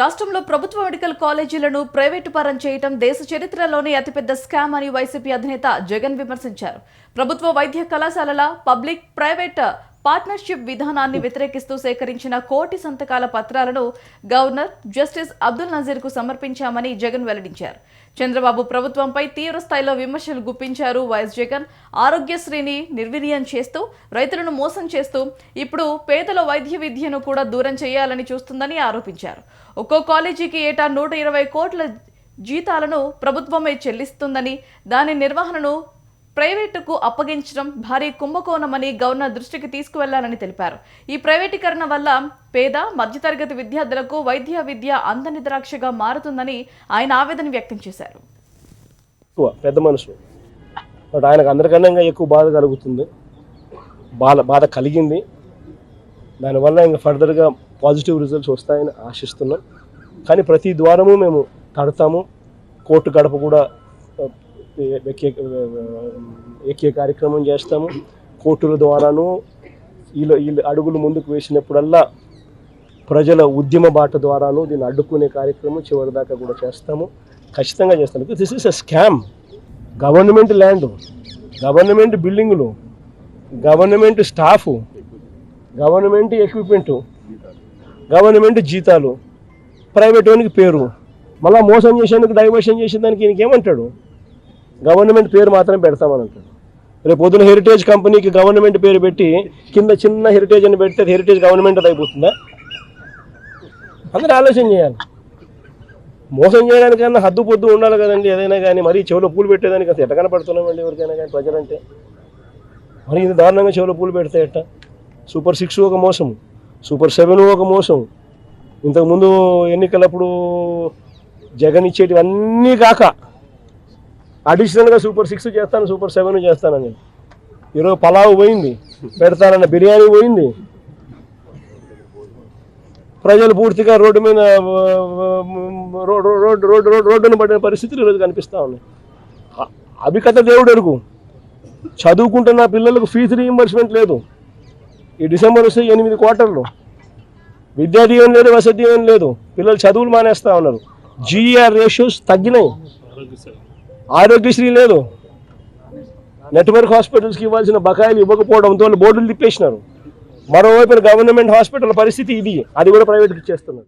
రాష్ట్రంలో ప్రభుత్వ medical కాలేజీలను private పరం చేయటం దేశ చరిత్రలోనే అతిపెద్ద స్కామ్ అని వైసీపీ అధినేత జగన్ విమర్శించారు. ప్రభుత్వ వైద్య కళాశాలల పబ్లిక్ ప్రైవేట్ పార్ట్నర్షిప్ విధానాన్ని వ్యతిరేకిస్తూ సేకరించిన కోటి సంతకాల పత్రాలను గవర్నర్ జస్టిస్ అబ్దుల్ నజీర్కు సమర్పించామని జగన్ వెల్లడించారు. చంద్రబాబు ప్రభుత్వంపై తీవ్ర స్థాయిలో విమర్శలు గుప్పించారు వైఎస్ జగన్. ఆరోగ్యశ్రీని నిర్వీర్యం చేస్తూ రైతులను మోసం చేస్తూ ఇప్పుడు పేదల వైద్య విద్యను కూడా దూరం చేయాలని చూస్తుందని ఆరోపించారు. ఒక్కో కాలేజీకి ఏటా నూట ఇరవై కోట్ల జీతాలను ప్రభుత్వమే చెల్లిస్తుందని దాని నిర్వహణను ప్రైవేటుకు అప్పగించడం భారీ కుంభకోణమని గవర్నర్ దృష్టికి తీసుకువెళ్ళాలని తెలిపారు. ఈ ప్రైవేటీకరణ వల్ల పేద మధ్యతరగతి విద్యార్థులకు వైద్య విద్య అందని ద్రాక్షగా మారుతుందని ఆయన ఆవేదన వ్యక్తం చేశారు. ఎక్కువ పెద్ద మనుషులు. బట్ ఆయనకు అందరికన్నా ఎక్కువ బాధ కలుగుతుంది. బాధ బాధ కలిగింది. దానివల్ల ఇంకా ఫర్దర్గా పాజిటివ్ రిజల్ట్స్ వస్తాయని ఆశిస్తున్నాం. కానీ ప్రతి ద్వారము మేము తడతాము. కోర్టు గడప కూడా ఎక్కే కార్యక్రమం చేస్తాము. కోర్టుల ద్వారాను వీళ్ళు వీళ్ళు అడుగులు ముందుకు వేసినప్పుడల్లా ప్రజల ఉద్యమ బాట ద్వారాను దీన్ని అడ్డుకునే కార్యక్రమం చివరిదాకా కూడా చేస్తాము. ఖచ్చితంగా చేస్తాము. This is a scam government land government బిల్డింగులు government staff government equipment government జీతాలు ప్రైవేట్ వానికి పేరు. మళ్ళీ మోసం చేసేందుకు డైవర్షన్ చేసేదానికి ఈయనకి ఏమంటాడు? గవర్నమెంట్ పేరు మాత్రం పెడతామని అంటాడు. రేపు పొద్దున హెరిటేజ్ కంపెనీకి గవర్నమెంట్ పేరు పెట్టి కింద చిన్న హెరిటేజ్ అని పెడితే హెరిటేజ్ గవర్నమెంట్ అయిపోతుందా? అందరూ ఆలోచన చేయాలి. మోసం చేయడానికన్నా హద్దు పొద్దు ఉండాలి కదండి ఏదైనా కానీ. మరీ చెవిలో పూలు పెట్టేదానికి అసలు ఎట్ట కనపడుతున్నామండి ఎవరికైనా కానీ ప్రజలంటే? మరి ఇది దారుణంగా చెవులో పూలు పెడితే ఎట్ట? సూపర్ సిక్స్ ఒక మోసం సూపర్ సెవెన్ ఒక మోసం. ఇంతకుముందు ఎన్నికలప్పుడు జగన్ ఇచ్చేటివన్నీ కాక అడిషనల్గా సూపర్ సిక్స్ చేస్తాను సూపర్ సెవెన్ చేస్తానని ఈరోజు పలావ్ పోయింది పెడతానన్న బిర్యానీ పోయింది. ప్రజలు పూర్తిగా రోడ్డు మీద రోడ్డు రోడ్డు రోడ్డు రోడ్డు రోడ్డును పడిన పరిస్థితులు ఈరోజు కనిపిస్తూ ఉన్నాయి. అవి కథ దేవుడు ఎరుగు చదువుకుంటున్న పిల్లలకు ఫీజు రీఎంబర్స్మెంట్ లేదు. ఈ డిసెంబర్ వస్తే ఎనిమిది క్వార్టర్లు. విద్యా దీవెన లేదు వసతి దీవెన లేదు. పిల్లలు చదువులు మానేస్తూ ఉన్నారు. జీఆర్ రేషియోస్ తగ్గినాయి. ఆరోగ్యశ్రీ లేదు. నెట్వర్క్ హాస్పిటల్స్కి ఇవ్వాల్సిన బకాయిలు ఇవ్వకపోవడంతో బోర్డులు తిప్పేసినారు. మరోవైపు గవర్నమెంట్ హాస్పిటల్ పరిస్థితి ఇది. అది కూడా ప్రైవేట్కి ఇచ్చేస్తున్నారు.